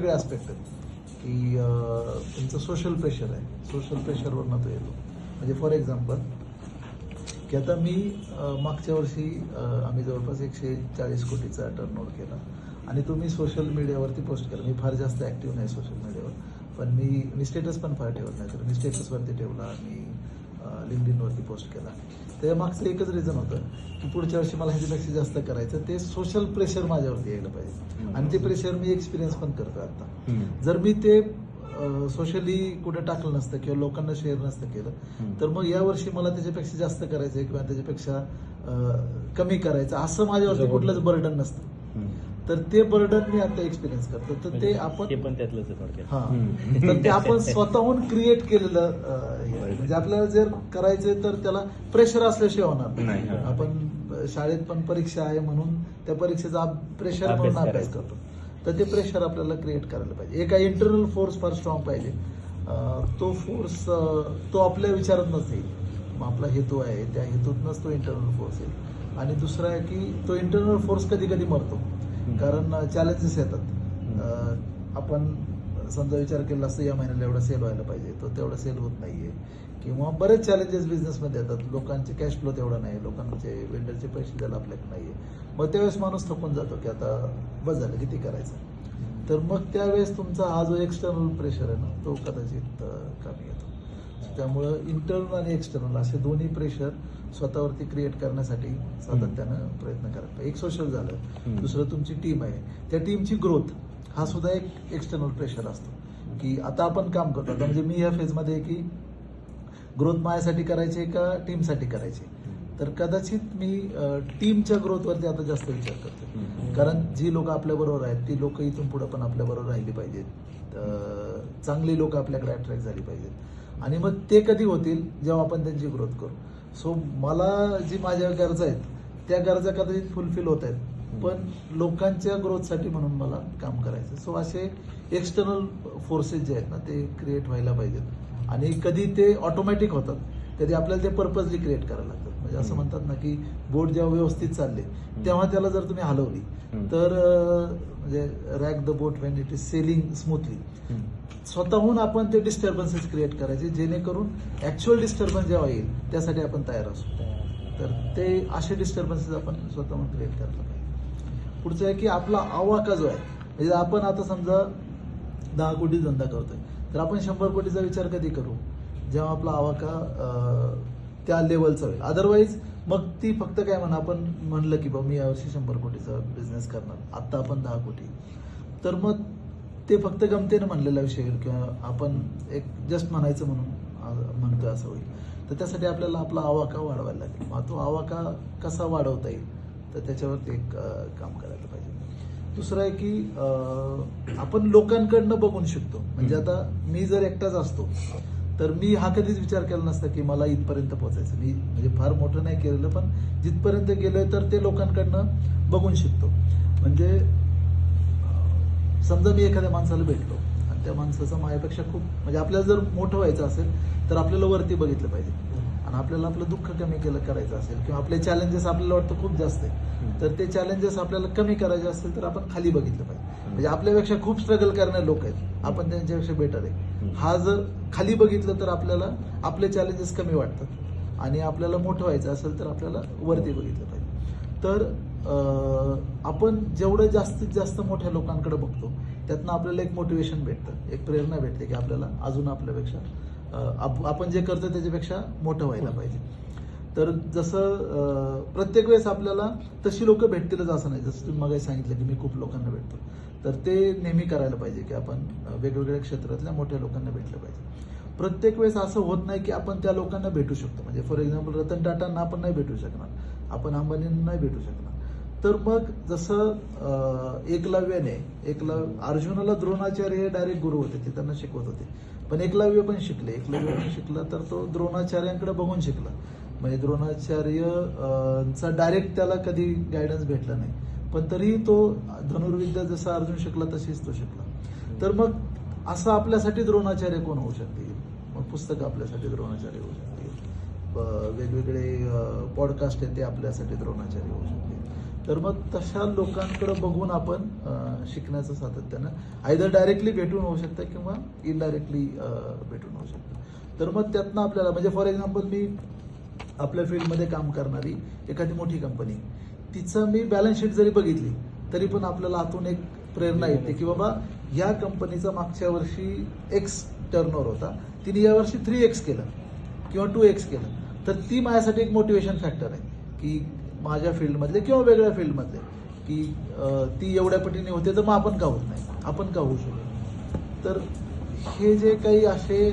वेगवेगळे आस्पेक्ट आहेत. की त्यांचं तुमचं सोशल प्रेशर आहे. सोशल प्रेशरवरनं तो येतो. म्हणजे फॉर एक्झाम्पल की आता मी मागच्या वर्षी आम्ही जवळपास एकशे चाळीस कोटीचा टर्नओव्हर केला. आणि तो मी सोशल मीडियावरती पोस्ट केला. मी फार जास्त ॲक्टिव्ह नाही सोशल मीडियावर पण मी मी स्टेटस पण फार ठेवत नाही. तर मी स्टेटसवरती ठेवला. मी लिंकडिनवरती पोस्ट केला त्याच्या मागचं एकच रिझन होतं की पुढच्या वर्षी मला ह्याच्यापेक्षा जास्त करायचं ते सोशल प्रेशर माझ्यावरती यायला पाहिजे आणि ते प्रेशर मी एक्सपिरियन्स पण करतो आता. जर मी ते सोशली कुठे टाकलं नसतं किंवा लोकांना शेअर नसतं केलं. तर मग या वर्षी मला त्याच्यापेक्षा जास्त करायचं किंवा त्याच्यापेक्षा कमी करायचं असं माझ्यावरती कुठलंच बर्डन नसतं. तर ते बर्डन मी आता एक्सपिरियन्स करतो. तर ते आपण ते पण त्यातलंच आहे थोडक्यात. हा. हम्म. तर ते आपण स्वतःहून क्रिएट केलेलं अं, हे. आहे. म्हणजे आपल्याला जर करायचंय तर त्याला प्रेशर असल्याशिवाय होणार नाही, हा. आपण अं, शाळेत पण परीक्षा आहे म्हणून त्या परीक्षेचा प्रेशर म्हणून अभ्यास करायचा. करतो. तर ते प्रेशर आपल्याला क्रिएट करायला पाहिजे. एक इंटरनल फोर्स फार स्ट्रॉंग पाहिजे. अं, तो फोर्स तो आपल्या विचारात नसेल मग आपला हेतू आहे त्या हेतूतनच तो इंटरनल फोर्स येईल. आणि दुसरा आहे की तो इंटरनल फोर्स कधी कधी मरतो. कारण चॅलेंजेस येतात. आपण समजा विचार केला असतं या महिन्याला एवढा सेल व्हायला पाहिजे तो तेवढा सेल होत नाहीये. किंवा बरेच चॅलेंजेस बिझनेसमध्ये येतात. लोकांचे कॅश फ्लो तेवढा नाही लोकांचे वेंडरचे पैसे द्यायला आपल्याकडे नाहीये. मग त्यावेळेस माणूस थकून जातो की आता बस झालं किती करायचं? तर मग त्यावेळेस तुमचा हा जो एक्सटर्नल प्रेशर आहे ना तो कदाचित कमी येतो. त्यामुळं इंटरनल आणि एक्सटर्नल असे दोन्ही प्रेशर स्वतःवरती क्रिएट करण्यासाठी सातत्यानं प्रयत्न पाहिजे एक सोशल झालं. दुसरं तुमची टीम आहे. त्या टीमची ग्रोथ हा सुद्धा एक एक्सटर्नल प्रेशर असतो. की आता आपण काम करतो. आता म्हणजे मी या फेजमध्ये की ग्रोथ माझ्यासाठी करायची का टीमसाठी करायची? तर कदाचित मी टीमच्या ग्रोथवरती आता जास्त विचार करतो. कारण जी लोक आपल्या बरोबर आहेत ती लोक इथून पुढे पण आपल्या बरोबर राहिली पाहिजेत. चांगली लोक आपल्याकडे अट्रॅक्ट झाली पाहिजेत. आणि मग ते कधी होतील जेव्हा आपण त्यांची ग्रोथ करू. सो मला जी माझ्या गरजा आहेत त्या गरजा कदाचित फुलफिल होत आहेत. पण लोकांच्या ग्रोथसाठी म्हणून मला काम करायचं सो असे एक्सटर्नल फोर्सेस जे आहेत ना ते क्रिएट व्हायला पाहिजेत. आणि कधी ते ऑटोमॅटिक होतात. कधी आपल्याला ते पर्पजली क्रिएट करायला लागतात म्हणजे असं. म्हणतात ना की बोट जेव्हा व्यवस्थित चालले तेव्हा त्याला जर तुम्ही हलवली. तर म्हणजे rock the boat when it is sailing smoothly. स्वतःहून आपण ते डिस्टर्बन्सेस क्रिएट करायचे जेणेकरून ऍक्च्युअल डिस्टर्बन्स जेव्हा येईल त्यासाठी आपण तयार असू तर ते असे डिस्टर्बन्सेस आपण स्वतःहून क्रिएट करायला पाहिजे पुढचं आहे की आपला आवाका जो आहे म्हणजे आपण आता समजा दहा कोटी धंदा करतोय तर आपण शंभर कोटीचा विचार कधी करू जेव्हा आपला आवाका त्या लेवलचं होईल. अदरवाईज मग ती फक्त काय म्हणा आपण म्हणलं की बा मी यावर्षी शंभर कोटीचा बिझनेस करणार. आत्ता आपण दहा कोटी. तर मग ते फक्त गमतीनं म्हणलेला विषय होईल किंवा आपण एक जस्ट म्हणायचं म्हणून म्हणतो म्हणतोय असं होईल. तर त्यासाठी आपल्याला आपला आवाका वाढवायला लागेल. मग तो आवाका कसा वाढवता येईल? तर त्याच्यावरती एक काम करायला पाहिजे. दुसरं आहे की आपण लोकांकडनं बघून शिकतो. म्हणजे आता मी जर एकटाच असतो तर मी हा कधीच विचार केला नसता की मला इथपर्यंत पोहोचायचं. मी म्हणजे फार मोठं नाही केलेलं पण जिथपर्यंत गेलोय तर ते लोकांकडनं बघून शिकतो. म्हणजे समजा मी एखाद्या माणसाला भेटलो आणि त्या माणसाचं माझ्यापेक्षा खूप म्हणजे आपल्याला जर मोठं व्हायचं असेल तर आपल्याला वरती बघितलं पाहिजे. आणि आपल्याला आपलं दुःख कमी केलं करायचं असेल किंवा आपले चॅलेंजेस आपल्याला वाटतं खूप जास्त आहे तर ते चॅलेंजेस आपल्याला कमी करायचे असतील तर आपण खाली बघितलं पाहिजे. म्हणजे आपल्यापेक्षा खूप स्ट्रगल करणारे लोक आहेत. आपण त्यांच्यापेक्षा बेटर आहे. हा जर खाली बघितलं तर आपल्याला आपले चॅलेंजेस कमी वाटतात. आणि आपल्याला मोठं व्हायचं असेल तर आपल्याला वरती बघितलं पाहिजे. तर आपण जेवढं जास्तीत जास्त मोठ्या लोकांकडे बघतो त्यातनं आपल्याला एक मोटिवेशन भेटतं. एक प्रेरणा भेटते की आपल्याला अजून आपल्यापेक्षा आपण जे करतो त्याच्यापेक्षा मोठं व्हायला पाहिजे. तर जसं प्रत्येक वेळेस आपल्याला तशी लोक भेटतीलच असं नाही. जसं तुम्ही मगाशी सांगितलं की मी खूप लोकांना भेटतो. तर ते नेहमी करायला पाहिजे की आपण वेगवेगळ्या क्षेत्रातल्या मोठ्या लोकांना भेटलं पाहिजे. प्रत्येक वेळेस असं होत नाही की आपण त्या लोकांना भेटू शकतो. म्हणजे फॉर एक्झाम्पल रतन टाटांना आपण नाही भेटू शकणार. आपण अंबानींना नाही भेटू शकणार. तर मग जसं एकलव्याने एकलव अर्जुनाला द्रोणाचार्य हे डायरेक्ट गुरु होते ते त्यांना शिकवत होते. पण एकलव्य पण शिकले. एकलव्य पण शिकला तर तो द्रोणाचार्यांकडे बघून शिकला. म्हणजे द्रोणाचार्य चा डायरेक्ट त्याला कधी गायडन्स भेटला नाही. पण तरीही तो धनुर्विद्या जसा अर्जुन शिकला तशीच तो शिकला. तर मग असं आपल्यासाठी द्रोणाचार्य कोण होऊ शकते? मग पुस्तकं आपल्यासाठी द्रोणाचार्य होऊ शकते. वेगवेगळे पॉडकास्ट आहेत ते आपल्यासाठी द्रोणाचार्य होऊ शकते. तर मग तशा लोकांकडे बघून आपण शिकण्याचं सातत्यानं आयदर डायरेक्टली भेटून होऊ शकतं किंवा इनडायरेक्टली भेटून होऊ शकतं. तर मग त्यातनं आपल्याला म्हणजे फॉर एक्झाम्पल मी आपल्या फील्डमध्ये काम करणारी एखादी मोठी कंपनी तिचं मी बॅलन्स शीट जरी बघितली तरी पण आपल्याला आतून एक प्रेरणा येते की बाबा या कंपनीचा मागच्या वर्षी एक्स टर्नओव्हर होता. तिने यावर्षी थ्री एक्स केलं किंवा टू एक्स केलं. तर ती माझ्यासाठी एक मोटिवेशन फॅक्टर आहे की माझ्या फील्डमधले किंवा वेगळ्या फील्डमधले की ती एवढ्या पटीने होते तर मग आपण का होत नाही? आपण का होऊ शकतो तर हे जे काही असे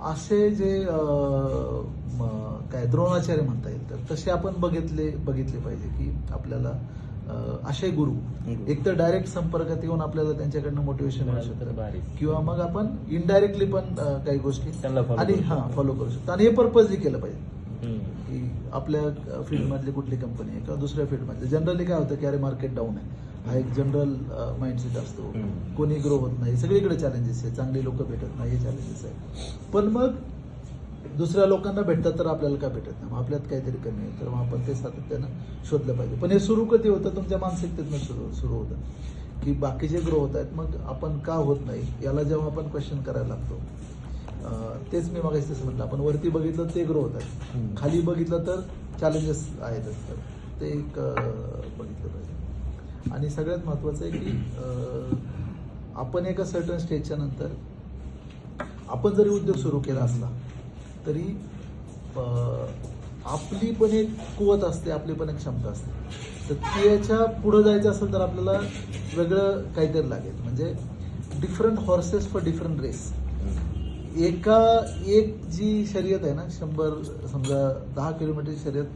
असे जे काय द्रोणाचार्य म्हणता येईल तर तसे आपण बघितले बघितले पाहिजे की आपल्याला असे गुरु एक तर डायरेक्ट संपर्कात येऊन आपल्याला त्यांच्याकडनं मोटिवेशन मिळू. शकतं किंवा मग आपण इनडायरेक्टली पण काही गोष्टी आणि हा. फॉलो करू शकतो आणि हे पर्पजली केलं पाहिजे. की आपल्या फील्डमधली कुठली कंपनी आहे किंवा दुसऱ्या फील्डमधली जनरली काय होतं की अरे मार्केट डाऊन आहे हा एक जनरल माइंडसेट असतो. कोणी ग्रो होत नाही. सगळीकडे चॅलेंजेस आहे चांगली लोक भेटत नाही हे चॅलेंजेस आहे पण मग दुसऱ्या लोकांना भेटतात तर आपल्याला काय भेटत नाही? मग आपल्यात काहीतरी कमी आहे. तर मग आपण ते सातत्यानं शोधलं पाहिजे. पण हे सुरू कधी होतं? तुमच्या मानसिकतेतनं सुरू सुरू होतं. की बाकीचे ग्रो होत आहेत मग आपण का होत नाही? याला जेव्हा आपण क्वेश्चन करायला लागतो तेच मी मगाशी तसं म्हटलं. आपण वरती बघितलं ते ग्रो होत आहेत. खाली बघितलं तर चॅलेंजेस आहेतच तर ते एक बघितलं पाहिजे. आणि सगळ्यात महत्त्वाचं आहे की आपण एका सर्टन स्टेजच्या नंतर आपण जरी उद्योग सुरू केला असला तरी आपली पण एक कुवत असते आपली पण एक क्षमता असते. तर त्याच्या पुढं जायचं असेल तर आपल्याला वेगळं काहीतरी लागेल. म्हणजे different horses for different race एका एक जी शर्यत आहे ना शंभर समजा दहा किलोमीटर शर्यत